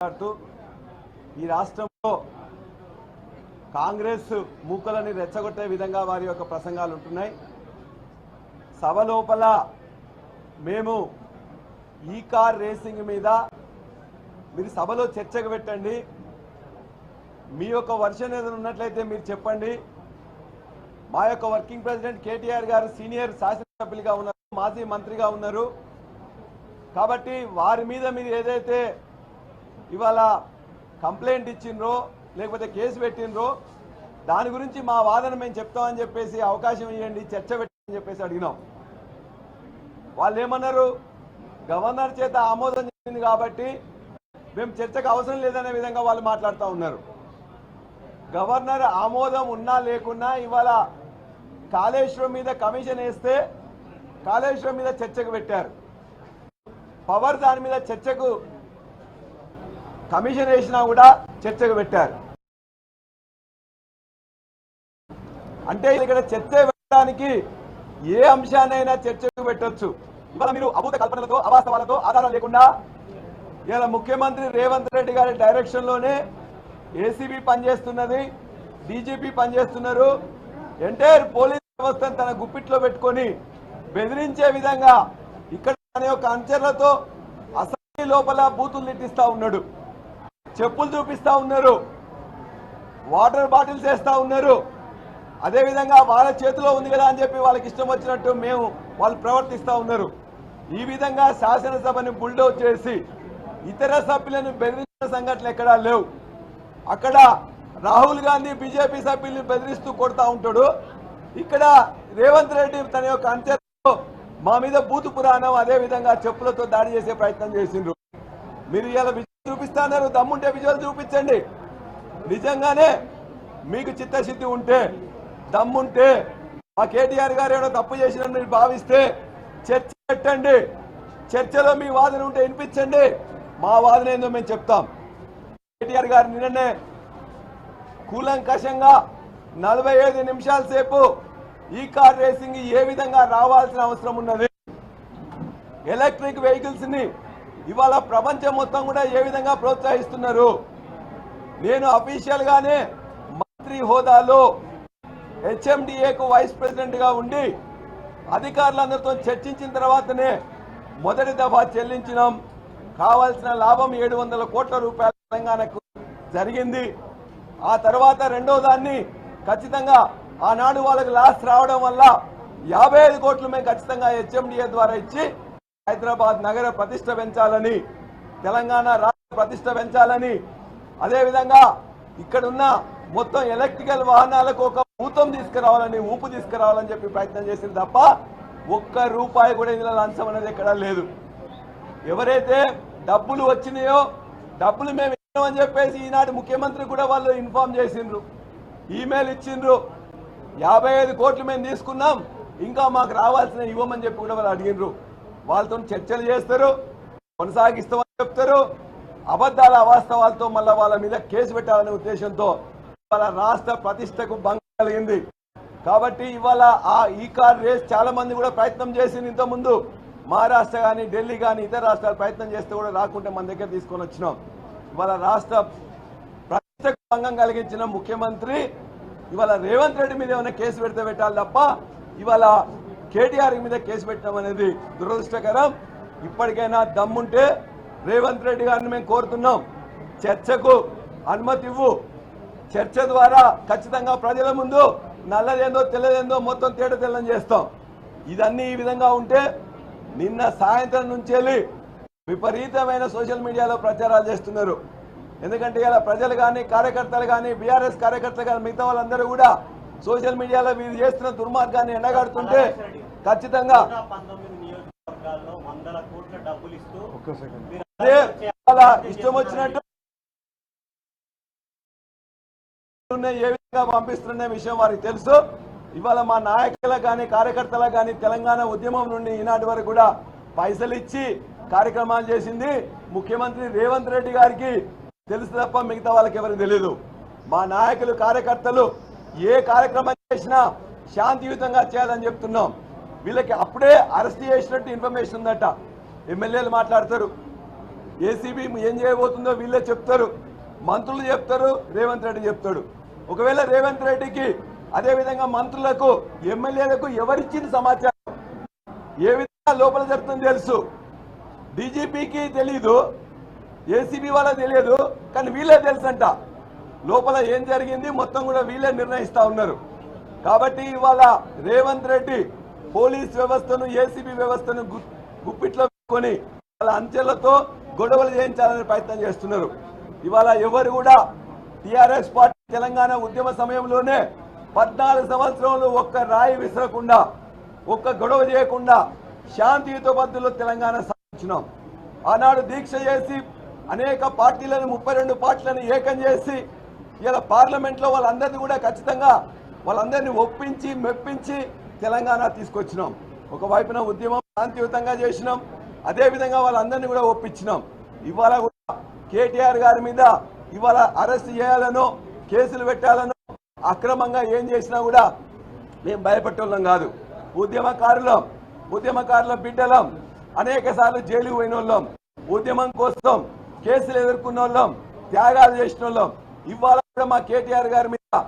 మాట్లాడుతూ ఈ రాష్ట్రంలో కాంగ్రెస్ మూకలని రెచ్చగొట్టే విధంగా వారి యొక్క ప్రసంగాలు ఉంటున్నాయి. సభ లోపల మేము ఈ కార్ రేసింగ్ మీద మీరు సభలో చర్చకు పెట్టండి. మీ యొక్క వర్షన్ ఏదైనా ఉన్నట్లయితే మీరు చెప్పండి. మా యొక్క వర్కింగ్ ప్రెసిడెంట్ కేటీఆర్ గారు సీనియర్ శాసనసభ్యులుగా ఉన్నారు మాజీ మంత్రిగా ఉన్నారు. కాబట్టి వారి మీద మీరు ఏదైతే ఇవాళ కంప్లైంట్ ఇచ్చిండ్రో లేకపోతే కేసు పెట్టిండ్రో దాని గురించి మా వాదన మేము చెప్తామని చెప్పేసి అవకాశం ఇవ్వండి చర్చ పెట్టని చెప్పేసి అడిగినాం. వాళ్ళు ఏమన్నారు గవర్నర్ చేత ఆమోదం చెందింది కాబట్టి మేము చర్చకు అవసరం లేదనే విధంగా వాళ్ళు మాట్లాడుతూ ఉన్నారు. గవర్నర్ ఆమోదం ఉన్నా లేకున్నా ఇవాళ కాళేశ్వరం మీద కమిషన్ వేస్తే కాళేశ్వరం మీద చర్చకు పెట్టారు. పవర్ దాని మీద చర్చకు కమిషన్ వేసినా కూడా చర్చకు పెట్టారు. అంటే ఇక్కడ చర్చ పెట్టడానికి ఏ అంశాన్నైనా చర్చకు పెట్టొచ్చు. ఇవాళ మీరు అభూత కల్పనలతో అవాస్తవాలతో ఆధారం లేకుండా ఇలా ముఖ్యమంత్రి రేవంత్ రెడ్డి గారి డైరెక్షన్లోనే ఏసీబీ పనిచేస్తున్నది డీజీపీ పనిచేస్తున్నారు. ఎంటైర్ పోలీస్ వ్యవస్థను తన గుప్పిట్లో పెట్టుకొని బెదిరించే విధంగా ఇక్కడ తన యొక్క అంచెలతో అసెంబ్లీ లోపల బూతులు నెట్టిస్తా ఉన్నాడు. చెప్పులు చూపిస్తా ఉన్నారు. వాటర్ బాటిల్స్ వేస్తూ ఉన్నారు. అదేవిధంగా వాళ్ళ చేతిలో ఉంది కదా అని చెప్పి వాళ్ళకి ఇష్టం వచ్చినట్టు మేము వాళ్ళు ప్రవర్తిస్తూ ఉన్నారు. ఈ విధంగా శాసనసభని బుల్డౌట్ చేసి ఇతర సభ్యులను బెదిరించిన సంఘటనలు ఎక్కడా లేవు. అక్కడ రాహుల్ గాంధీ బీజేపీ సభ్యుల్ని బెదిరిస్తూ కొడతా ఉంటాడు. ఇక్కడ రేవంత్ రెడ్డి తన యొక్క అంత్యంలో మా మీద బూతు పురాణం అదే విధంగా చెప్పులతో దాడి చేసే ప్రయత్నం చేసిండ్రు. మీరు ఇలా చూపిస్తున్నారు దమ్ముంటే విజువల్ చూపించండి. నిజంగానే మీకు చిత్తశుద్ధి ఉంటే దమ్ముంటే మా కేటీఆర్ గారు ఏమైనా తప్పు చేసినని మీరు భావిస్తే చర్చ పెట్టండి. చర్చలో మీ వాదన ఉంటే వినిపించండి. మా వాదన ఏందో మేము చెప్తాం. కేటీఆర్ గారు నిన్ననే కూలంకషంగా నలభై ఐదు నిమిషాల సేపు ఈ కార్ రేసింగ్ ఏ విధంగా రావాల్సిన అవసరం ఉన్నది? ఎలక్ట్రిక్ వెహికల్స్ని ఇవాళ ప్రపంచం మొత్తం కూడా ఏ విధంగా ప్రోత్సహిస్తున్నారు? నేను అఫీషియల్ గానే మంత్రి హోదాలో హెచ్ఎండిఏకు వైస్ ప్రెసిడెంట్గా ఉండి అధికారులందరితో చర్చించిన తర్వాతనే మొదటి దఫా చెల్లించినాం. కావాల్సిన లాభం ఏడు వందల కోట్ల రూపాయల తెలంగాణకు జరిగింది. ఆ తర్వాత రెండో దాన్ని ఖచ్చితంగా ఆనాడు వాళ్ళకి లాస్ రావడం వల్ల యాభై ఐదు కోట్లు మేము ఖచ్చితంగా హెచ్ఎండిఏ ద్వారా ఇచ్చి హైదరాబాద్ నగర ప్రతిష్ట పెంచాలని తెలంగాణ రాష్ట్ర ప్రతిష్ట పెంచాలని. అదేవిధంగా ఇక్కడున్న మొత్తం ఎలక్ట్రికల్ వాహనాలకు ఒక ఊతం తీసుకురావాలని ఊపు తీసుకురావాలని చెప్పి ప్రయత్నం చేసింది తప్ప ఒక్క రూపాయి కూడా ఇందులో లంచం అనేది ఎక్కడా లేదు. ఎవరైతే డబ్బులు వచ్చినాయో డబ్బులు మేము ఇచ్చామని చెప్పేసి ఈనాటి ముఖ్యమంత్రి కూడా వాళ్ళు ఇన్ఫార్మ్ చేసిండ్రు. ఈమెయిల్ ఇచ్చిండ్రు. యాభై ఐదు కోట్లు మేము తీసుకున్నాం ఇంకా మాకు రావాల్సిన ఇవ్వమని చెప్పి కూడా వాళ్ళు అడిగినరు వాళ్ళతో చర్చలు చేస్తారు కొనసాగిస్తామని చెప్తారు. అబద్ధాల అవాస్తవాలతో మళ్ళీ వాళ్ళ మీద కేసు పెట్టాలనే ఉద్దేశంతో వాళ్ళ రాష్ట్ర ప్రతిష్టకు భంగం కలిగింది. కాబట్టి ఇవాళ ఆ ఈ కార్ రేస్ చాలా మంది కూడా ప్రయత్నం చేసింది ఇంత ముందు మహారాష్ట్ర కానీ ఢిల్లీ కానీ ఇతర రాష్ట్రాలు ప్రయత్నం చేస్తే కూడా రాకుంటే మన దగ్గర తీసుకొని వచ్చినాం. ఇవాళ రాష్ట్ర ప్రతిష్టకు భంగం కలిగించిన ముఖ్యమంత్రి ఇవాళ రేవంత్ రెడ్డి మీద ఏమైనా కేసు పెడితే పెట్టాలి తప్ప ఇవాళ కేటీఆర్ మీద కేసు పెట్టడం అనేది దురదృష్టకరం. ఇప్పటికైనా దమ్ముంటే రేవంత్ రెడ్డి గారిని మేము కోరుతున్నాం. చర్చకు అనుమతి ఇవ్వు. చర్చ ద్వారా ఖచ్చితంగా ప్రజల ముందు నల్లదేందో తెల్లదేందో మొత్తం తేట తెల్లం చేస్తాం. ఇదన్నీ ఈ విధంగా ఉంటే నిన్న సాయంత్రం నుంచి వెళ్ళి విపరీతమైన సోషల్ మీడియాలో ప్రచారాలు చేస్తున్నారు. ఎందుకంటే ఇలా ప్రజలు కానీ కార్యకర్తలు కానీ బీఆర్ఎస్ కార్యకర్తలు కానీ మిగతా వాళ్ళందరూ కూడా సోషల్ మీడియాలో వీరు చేస్తున్న దుర్మార్గాన్ని ఎండగడుతుంటే ఖచ్చితంగా ఇష్టం వచ్చినట్టు ఏ విధంగా పంపిస్తున్న విషయం వారికి తెలుసు. ఇవాళ మా నాయకులకు కానీ కార్యకర్తలకు కానీ తెలంగాణ ఉద్యమం నుండి ఈనాటి వరకు కూడా పైసలు ఇచ్చి కార్యక్రమాలు చేసింది ముఖ్యమంత్రి రేవంత్ రెడ్డి గారికి తెలుసు తప్ప మిగతా వాళ్ళకి ఎవరికి తెలియదు మా నాయకులు కార్యకర్తలు ఏ కార్యక్రమం చేసినా శాంతియుతంగా చేయాలని చెప్తున్నాం. వీళ్ళకి అప్పుడే అరెస్ట్ చేసినట్టు ఇన్ఫర్మేషన్ ఉందట. ఎమ్మెల్యేలు మాట్లాడతారు. ఏసీబీ ఏం చేయబోతుందో వీళ్ళే చెప్తారు. మంత్రులు చెప్తారు రేవంత్ రెడ్డి చెప్తాడు. ఒకవేళ రేవంత్ రెడ్డికి అదేవిధంగా మంత్రులకు ఎమ్మెల్యేలకు ఎవరిచ్చిన సమాచారం? ఏ విధంగా లోపల జరుగుతుందో తెలుసు. డీజీపీకి తెలీదు ఏసీబీ వాళ్ళకి తెలియదు కానీ వీళ్ళే తెలుసంట. లోపల ఏం జరిగింది మొత్తం కూడా వీళ్ళే నిర్ణయిస్తా ఉన్నారు. కాబట్టి ఇవాళ రేవంత్ రెడ్డి పోలీస్ వ్యవస్థను ఏసీబీ వ్యవస్థను గుప్పిట్లో పెట్టుకొని వాళ్ళ అంచెలతో గొడవలు చేయించాలని ప్రయత్నం చేస్తున్నారు. ఇవాళ ఎవరు కూడా టిఆర్ఎస్ పార్టీ తెలంగాణ ఉద్యమ సమయంలోనే పద్నాలుగు సంవత్సరంలో ఒక్క రాయి విసరకుండా ఒక్క గొడవ చేయకుండా శాంతియుత పద్ధతిలో తెలంగాణ సాధించినాం ఆనాడు దీక్ష చేసి అనేక పార్టీలను ముప్పై రెండు పార్టీలను ఏకం చేసి ఇలా పార్లమెంట్లో వాళ్ళందరినీ కూడా ఖచ్చితంగా వాళ్ళందరినీ ఒప్పించి మెప్పించి తెలంగాణ తీసుకొచ్చినాం. ఒకవైపున ఉద్యమం శాంతియుతంగా చేసినాం. అదేవిధంగా వాళ్ళందరినీ కూడా ఒప్పించినాం. ఇవాళ కూడా కేటీఆర్ గారి మీద ఇవాళ అరెస్ట్ చేయాలనో కేసులు పెట్టాలనో అక్రమంగా ఏం చేసినా కూడా మేము భయపెట్టోళ్ళం కాదు. ఉద్యమకారులం ఉద్యమకారుల బిడ్డలం అనేక సార్లు జైలుకు పోయిన ఉద్యమం కోసం కేసులు ఎదుర్కొన్న వాళ్ళం త్యాగాలు చేసిన వాళ్ళం ఇవాళ మా కేటీఆర్ గారి మీద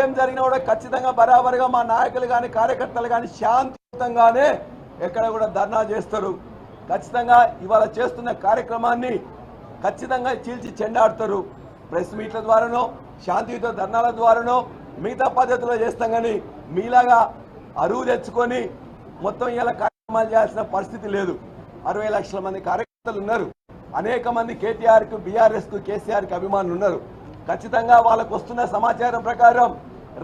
ఏం జరిగినా కూడా ఖచ్చితంగా బరాబరుగా మా నాయకులు కానీ కార్యకర్తలు కానీ శాంతియుతంగానే ఎక్కడ కూడా ధర్నా చేస్తారు. ఖచ్చితంగా ఇవాళ చేస్తున్న కార్యక్రమాన్ని ఖచ్చితంగా చీల్చి చెండాడుతారు. ప్రెస్ మీట్ల ద్వారానో శాంతియుత ధర్నాల ద్వారానో మిగతా పద్ధతిలో చేస్తాం కానీ మీలాగా అరువు తెచ్చుకొని మొత్తం ఇలా కార్యక్రమాలు చేయాల్సిన పరిస్థితి లేదు. అరవై లక్షల మంది కార్యకర్తలు ఉన్నారు. అనేక మంది కేటీఆర్కు బీఆర్ఎస్కు కేసీఆర్కి అభిమానులు ఉన్నారు. ఖచ్చితంగా వాళ్ళకు వస్తున్న సమాచారం ప్రకారం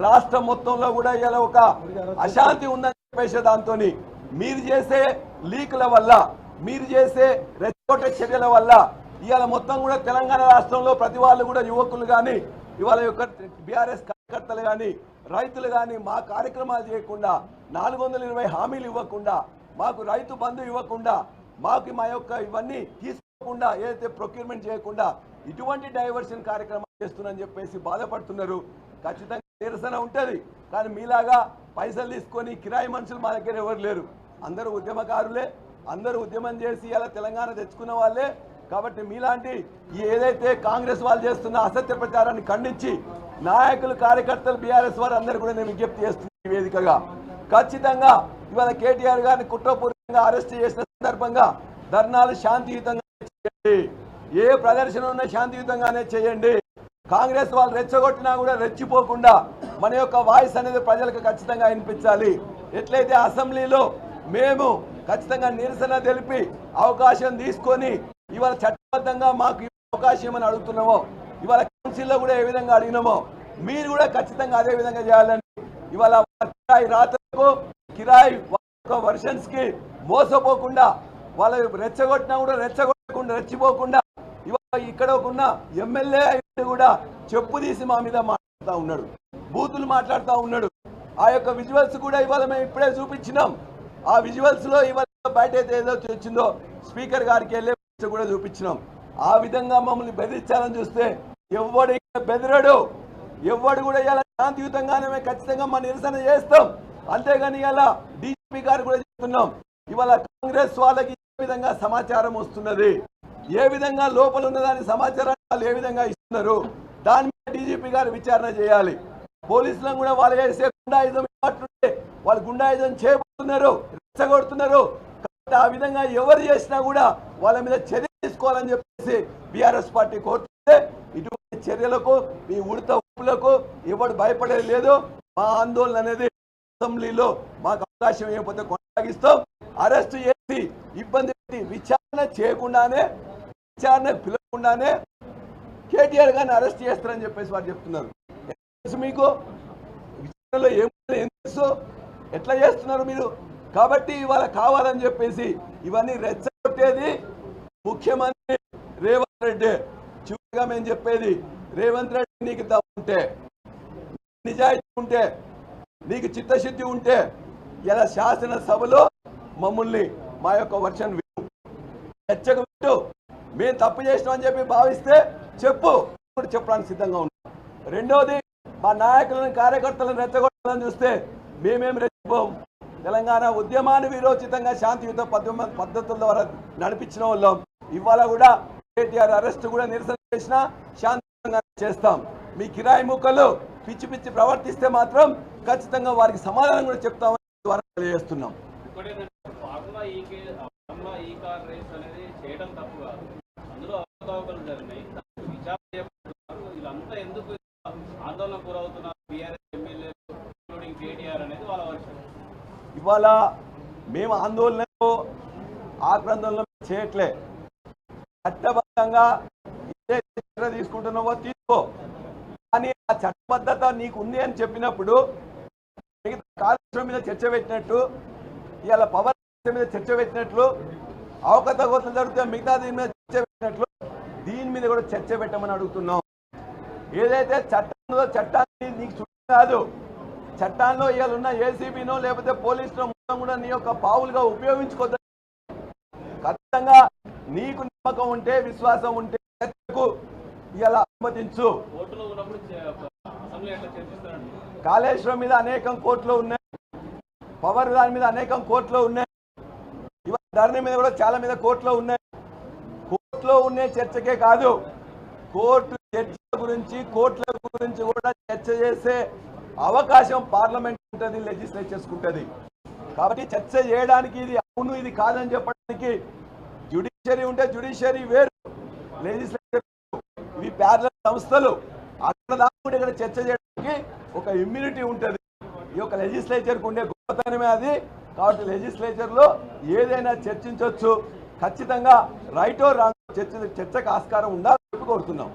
రాష్ట్రం మొత్తంలో కూడా ఇలా ఒక అశాంతి ఉందని చెప్పేసే దాంతో మీరు చేసే లీకుల వల్ల మీరు చేసే రెచ్చగొట్టే చర్యల వల్ల ఇవాళ మొత్తం కూడా తెలంగాణ రాష్ట్రంలో ప్రతి వాళ్ళు కూడా యువకులు కానీ ఇవాళ యొక్క బీఆర్ఎస్ కార్యకర్తలు కానీ రైతులు కానీ మా కార్యక్రమాలు చేయకుండా నాలుగు వందల ఇరవై హామీలు ఇవ్వకుండా మాకు రైతు బంధు ఇవ్వకుండా మాకు మా యొక్క ఇవన్నీ తీసుకోకుండా ఏదైతే ప్రొక్యూర్మెంట్ చేయకుండా ఇటువంటి డైవర్షన్ కార్యక్రమాలు చేస్తున్నారని చెప్పేసి బాధపడుతున్నారు. ఖచ్చితంగా నిరసన ఉంటుంది. కానీ మీలాగా పైసలు తీసుకొని కిరాయి మనుషులు మా దగ్గర ఎవరు లేరు. అందరూ ఉద్యమకారులే. అందరూ ఉద్యమం చేసి ఇలా తెలంగాణ తెచ్చుకున్న వాళ్ళే. కాబట్టి మీలాంటి ఏదైతే కాంగ్రెస్ వాళ్ళు చేస్తున్న అసత్య ప్రచారాన్ని ఖండించి నాయకులు కార్యకర్తలు బీఆర్ఎస్ వారు అందరూ కూడా నేను విజ్ఞప్తి చేస్తున్న వేదికగా. ఖచ్చితంగా ఇవాళ కేటీఆర్ గారిని కుట్రపూర్వకంగా అరెస్ట్ చేసిన సందర్భంగా ధర్నాలు శాంతియుతంగా ఏ ప్రదర్శన ఉన్నా శాంతియుతంగానే చేయండి. కాంగ్రెస్ వాళ్ళు రెచ్చగొట్టినా కూడా రెచ్చిపోకుండా మన యొక్క వాయిస్ అనేది ప్రజలకు ఖచ్చితంగా వినిపించాలి. ఎట్లయితే అసెంబ్లీలో మేము ఖచ్చితంగా నిరసన తెలిపి అవకాశం తీసుకొని ఇవాళ చట్టబద్ధంగా మాకు అవకాశం అని అడుగుతున్నామో ఇవాళ కౌన్సిల్లో కూడా ఏ విధంగా అడిగినామో మీరు కూడా ఖచ్చితంగా అదే విధంగా చేయాలని ఇవాళ కిరాయి రాతలకు కిరాయి వర్షన్స్కి మోసపోకుండా వాళ్ళ రెచ్చగొట్టినా కూడా రెచ్చగొట్టకుండా రెచ్చిపోకుండా ఇక్కడ ఉన్న ఎమ్మెల్యే కూడా చెప్పు తీసి మా మీద మాట్లాడుతూ ఉన్నాడు. బూతులు మాట్లాడుతూ ఉన్నాడు. ఆ యొక్క విజువల్స్ కూడా ఇవాళ మేము ఇప్పుడే చూపించినాం. ఆ విజువల్స్లో ఇవాళ బయట అయితే ఏదో వచ్చిందో స్పీకర్ గారికి వెళ్ళే కూడా చూపించినాం. ఆ విధంగా మమ్మల్ని బెదిరించాలని చూస్తే ఎవడు ఇక్కడ ఎవడు కూడా ఇలా శాంతియుతంగానే మేము ఖచ్చితంగా మా నిరసన చేస్తాం. అంతేగాని ఇలా డీజీపీ గారు కూడా చెప్తున్నాం. ఇవాళ కాంగ్రెస్ వాళ్ళకి ఏ విధంగా సమాచారం వస్తున్నది? ఏ విధంగా లోపల ఉన్నదాని సమాచారాన్ని వాళ్ళు ఏ విధంగా ఇస్తున్నారు దాని మీద డీజీపీ గారు విచారణ చేయాలి. పోలీసులను కూడా వాళ్ళు చేసే గుండాయుధం ఏమంటుంటే వాళ్ళు గుండాయుధం చేయబోతున్నారు రెచ్చగొడుతున్నారు కాబట్టి ఆ విధంగా ఎవరు చేసినా కూడా వాళ్ళ మీద చర్య తీసుకోవాలని చెప్పేసి బీఆర్ఎస్ పార్టీ కోరుతుంటే ఇటువంటి చర్యలకు మీ ఉడత ఉప్పులకు ఎవడు భయపడేది లేదు. మా ఆందోళన అనేది అసెంబ్లీలో మాకు అవకాశం ఇవ్వకపోతే కొనసాగిస్తాం. అరెస్ట్ చేసి ఇబ్బంది పెట్టి విచారణ చేయకుండానే విచారణ పిలవకుండానే కేటీఆర్ గారిని అరెస్ట్ చేస్తారని చెప్పేసి వారు చెప్తున్నారు. మీకు? విచారణలో ఏం ఏం తెలుసు? ఎట్లా చేస్తున్నారు మీరు? కాబట్టి ఇవాళ కావాలని చెప్పేసి ఇవన్నీ రెచ్చగొట్టేది ముఖ్యమంత్రి రేవంత్ రెడ్డి. చివరిగా మేము చెప్పేది రేవంత్ రెడ్డి నీకు దమ్ముంటే నిజాయితీ ఉంటే నీకు చిత్తశుద్ధి ఉంటే ఇలా శాసనసభలో మమ్మల్ని మా యొక్క వర్షన్ చర్చకు పెట్టు. మేము తప్పు చేసినామని చెప్పి భావిస్తే చెప్పు. ఇప్పుడు చెప్పడానికి సిద్ధంగా ఉన్నాం. రెండవది మా నాయకులను కార్యకర్తలను రెచ్చగొట్టాలని చూస్తే మేమేం రెచ్చిపోం. తెలంగాణ ఉద్యమాన్ని విరోచితంగా శాంతియుత పద్ధతుల ద్వారా నడిపించిన వాళ్ళం. ఇవాళ కూడా కేటీఆర్ అరెస్ట్ కూడా నిరసన చేసినా శాంతియుతంగా చేస్తాం. మీ కిరాయి ముక్కలు పిచ్చి పిచ్చి ప్రవర్తిస్తే మాత్రం ఖచ్చితంగా వారికి సమాధానం కూడా చెప్తామని ద్వారా తెలియజేస్తున్నాం ఇంకోటి ఏంటంటే ఫార్ములా ఈ కే- ఫార్ములా ఈ కార్ రేస్ అనేది చేయడం తప్పు కాదు అందులో అవకతవకలు జరిగినాయి దానికి విచారణ చేపడుతున్నారు వీళ్ళంతా ఎందుకు ఆందోళన గురవుతున్నారు బీఆర్ఎస్ ఎమ్మెల్యేలు ఇంక్లూడింగ్ కేటీఆర్ అనేది వాళ్ళ వర్షం ఇవాళ మేము ఆందోళనలో ఆక్రందనలో చేయట్లే. చట్టబద్ధంగా ఏ చర్య తీసుకుంటున్నావో తీసుకో. కానీ ఆ చట్టబద్ధత నీకు ఉంది అని చెప్పినప్పుడు మిగతా కాలుష్యం మీద చర్చ పెట్టినట్టు ఇవాళ పవర్ మీద చర్చ పెట్టినట్లు అవకతవకలు జరిగితే మిగతా దీని మీద చర్చ పెట్టినట్లు దీని మీద కూడా చర్చ పెట్టమని అడుగుతున్నాం. ఏదైతే చట్టం చట్టాన్ని నీకు చుట్టూ కాదు చట్టాల్లో ఇవాళ ఉన్న ఏసీబీనో లేకపోతే పోలీసులో మొత్తం కూడా నీ యొక్క పావులుగా ఉపయోగించుకోవద్దు ఖచ్చితంగా నీకు నమ్మకం ఉంటే విశ్వాసం ఉంటే చర్చకు ఇలా అనుమతించు. కాళేశ్వరం మీద అనేకం కోర్టులు ఉన్నాయి. పవర్ దాని మీద అనేకం కోర్టులు ఉన్నాయి. ఇవాళ ధరణి మీద కూడా చాలా మీద కోర్టులో ఉన్నాయి. కోర్టులో ఉండే చర్చకే కాదు కోర్టు చర్చ గురించి కోర్టుల గురించి కూడా చర్చ చేసే అవకాశం పార్లమెంట్ ఉంటుంది లెజిస్లేచర్స్ ఉంటుంది కాబట్టి చర్చ చేయడానికి ఇది అవును ఇది కాదని చెప్పడానికి జ్యుడిషియరీ ఉంటే జ్యుడిషియరీ వేరు లెజిస్లేచర్ ఇవి ప్యారల సంస్థలు. అక్కడ దాకుండా ఇక్కడ చర్చ చేయడానికి ఒక ఇమ్యూనిటీ ఉంటుంది. ఈ యొక్క లెజిస్లేచర్కి ఉండే గొప్పతనమే అది. కాబట్టి లెజిస్లేచర్లో ఏదైనా చర్చించవచ్చు ఖచ్చితంగా రైటో రాంగ్ చర్చ చర్చకు ఆస్కారం ఉండాలని చెప్పి కోరుతున్నాం.